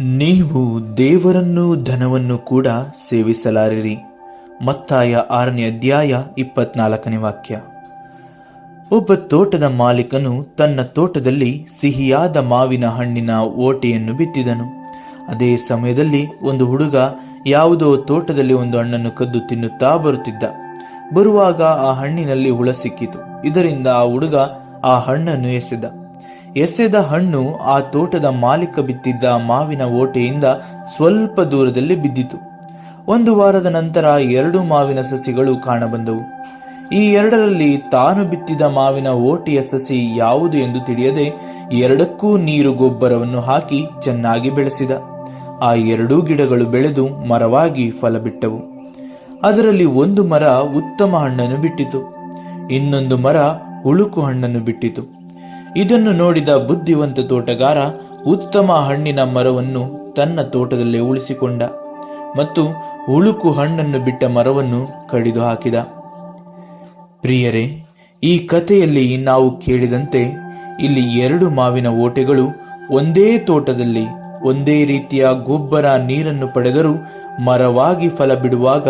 ನೀವು ದೇವರನ್ನು ಧನವನ್ನು ಕೂಡ ಸೇವಿಸಲಾರಿರಿ. ಮತ್ತಾಯ ಆರನೇ ಅಧ್ಯಾಯ ಇಪ್ಪತ್ನಾಲ್ಕನೇ ವಾಕ್ಯ. ಒಬ್ಬ ತೋಟದ ಮಾಲೀಕನು ತನ್ನ ತೋಟದಲ್ಲಿ ಸಿಹಿಯಾದ ಮಾವಿನ ಹಣ್ಣಿನ ಓಟೆಯನ್ನು ಬಿತ್ತಿದನು. ಅದೇ ಸಮಯದಲ್ಲಿ ಒಂದು ಹುಡುಗ ಯಾವುದೋ ತೋಟದಲ್ಲಿ ಒಂದು ಹಣ್ಣನ್ನು ಕದ್ದು ತಿನ್ನುತ್ತಾ ಬರುತ್ತಿದ್ದ. ಬರುವಾಗ ಆ ಹಣ್ಣಿನಲ್ಲಿ ಹುಳ ಸಿಕ್ಕಿತು. ಇದರಿಂದ ಆ ಹುಡುಗ ಆ ಹಣ್ಣನ್ನು ಎಸೆದ. ಎಸೆದ ಹಣ್ಣು ಆ ತೋಟದ ಮಾಲೀಕ ಬಿತ್ತಿದ್ದ ಮಾವಿನ ಓಟೆಯಿಂದ ಸ್ವಲ್ಪ ದೂರದಲ್ಲಿ ಬಿದ್ದಿತು. ಒಂದು ವಾರದ ನಂತರ ಎರಡು ಮಾವಿನ ಸಸಿಗಳು ಕಾಣಬಂದವು. ಈ ಎರಡರಲ್ಲಿ ತಾನು ಬಿತ್ತಿದ ಮಾವಿನ ಓಟೆಯ ಸಸಿ ಯಾವುದು ಎಂದು ತಿಳಿಯದೆ ಎರಡಕ್ಕೂ ನೀರು ಗೊಬ್ಬರವನ್ನು ಹಾಕಿ ಚೆನ್ನಾಗಿ ಬೆಳೆಸಿದ. ಆ ಎರಡೂ ಗಿಡಗಳು ಬೆಳೆದು ಮರವಾಗಿ ಫಲ ಬಿಟ್ಟವು ಅದರಲ್ಲಿ ಒಂದು ಮರ ಉತ್ತಮ ಹಣ್ಣನ್ನು ಬಿಟ್ಟಿತು. ಇನ್ನೊಂದು ಮರ ಹುಳುಕು ಹಣ್ಣನ್ನು ಬಿಟ್ಟಿತು. ಇದನ್ನು ನೋಡಿದ ಬುದ್ಧಿವಂತ ತೋಟಗಾರ ಉತ್ತಮ ಹಣ್ಣಿನ ಮರವನ್ನು ತನ್ನ ತೋಟದಲ್ಲೇ ಉಳಿಸಿಕೊಂಡ ಮತ್ತು ಉಳುಕು ಹಣ್ಣನ್ನು ಬಿಟ್ಟ ಮರವನ್ನು ಕಡಿದು ಹಾಕಿದ. ಪ್ರಿಯರೇ, ಈ ಕಥೆಯಲ್ಲಿ ನಾವು ಕೇಳಿದಂತೆ ಇಲ್ಲಿ ಎರಡು ಮಾವಿನ ಓಟೆಗಳು ಒಂದೇ ತೋಟದಲ್ಲಿ ಒಂದೇ ರೀತಿಯ ಗೊಬ್ಬರ ನೀರನ್ನು ಪಡೆದರೂ ಮರವಾಗಿ ಫಲ ಬಿಡುವಾಗ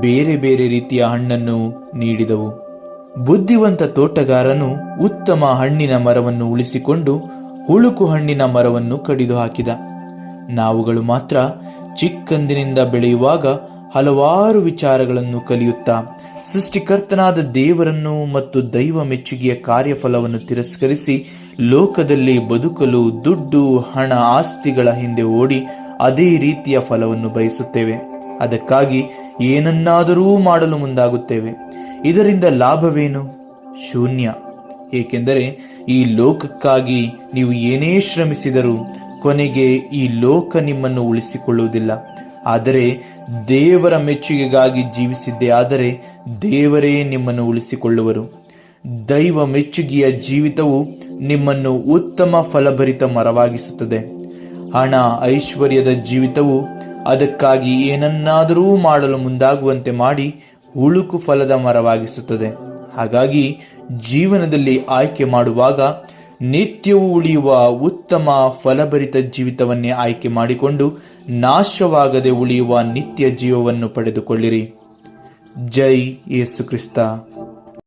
ಬೇರೆ ಬೇರೆ ರೀತಿಯ ಹಣ್ಣನ್ನು ನೀಡಿದವು. ಬುದ್ಧಿವಂತ ತೋಟಗಾರನು ಉತ್ತಮ ಹಣ್ಣಿನ ಮರವನ್ನು ಉಳಿಸಿಕೊಂಡು ಹುಳುಕು ಹಣ್ಣಿನ ಮರವನ್ನು ಕಡಿದು ಹಾಕಿದ. ನಾವುಗಳು ಮಾತ್ರ ಚಿಕ್ಕಂದಿನಿಂದ ಬೆಳೆಯುವಾಗ ಹಲವಾರು ವಿಚಾರಗಳನ್ನು ಕಲಿಯುತ್ತಾ, ಸೃಷ್ಟಿಕರ್ತನಾದ ದೇವರನ್ನು ಮತ್ತು ದೈವ ಮೆಚ್ಚುಗೆಯ ಕಾರ್ಯಫಲವನ್ನು ತಿರಸ್ಕರಿಸಿ ಲೋಕದಲ್ಲಿ ಬದುಕಲು ದುಡ್ಡು, ಹಣ, ಆಸ್ತಿಗಳ ಹಿಂದೆ ಓಡಿ ಅದೇ ರೀತಿಯ ಫಲವನ್ನು ಬಯಸುತ್ತೇವೆ. ಅದಕ್ಕಾಗಿ ಏನನ್ನಾದರೂ ಮಾಡಲು ಮುಂದಾಗುತ್ತೇವೆ. ಇದರಿಂದ ಲಾಭವೇನು? ಶೂನ್ಯ. ಏಕೆಂದರೆ ಈ ಲೋಕಕ್ಕಾಗಿ ನೀವು ಏನೇ ಶ್ರಮಿಸಿದರೂ ಕೊನೆಗೆ ಈ ಲೋಕ ನಿಮ್ಮನ್ನು ಉಳಿಸಿಕೊಳ್ಳುವುದಿಲ್ಲ. ಆದರೆ ದೇವರ ಮೆಚ್ಚುಗೆಗಾಗಿ ಜೀವಿಸಿದ್ದೇ ಆದರೆ ದೇವರೇ ನಿಮ್ಮನ್ನು ಉಳಿಸಿಕೊಳ್ಳುವರು. ದೈವ ಮೆಚ್ಚುಗೆಯ ಜೀವಿತವು ನಿಮ್ಮನ್ನು ಉತ್ತಮ ಫಲಭರಿತ ಮರವಾಗಿಸುತ್ತದೆ. ಹಣ, ಐಶ್ವರ್ಯದ ಜೀವಿತವು ಅದಕ್ಕಾಗಿ ಏನನ್ನಾದರೂ ಮಾಡಲು ಮುಂದಾಗುವಂತೆ ಮಾಡಿ ಉಳುಕು ಫಲದ ಮರವಾಗಿಸುತ್ತದೆ. ಹಾಗಾಗಿ ಜೀವನದಲ್ಲಿ ಆಯ್ಕೆ ಮಾಡುವಾಗ ನಿತ್ಯವೂ ಉಳಿಯುವ ಉತ್ತಮ ಫಲಭರಿತ ಜೀವಿತವನ್ನೇ ಆಯ್ಕೆ ಮಾಡಿಕೊಂಡು ನಾಶವಾಗದೆ ಉಳಿಯುವ ನಿತ್ಯ ಜೀವವನ್ನು ಪಡೆದುಕೊಳ್ಳಿರಿ. ಜೈ ಯೇಸು ಕ್ರಿಸ್ತ.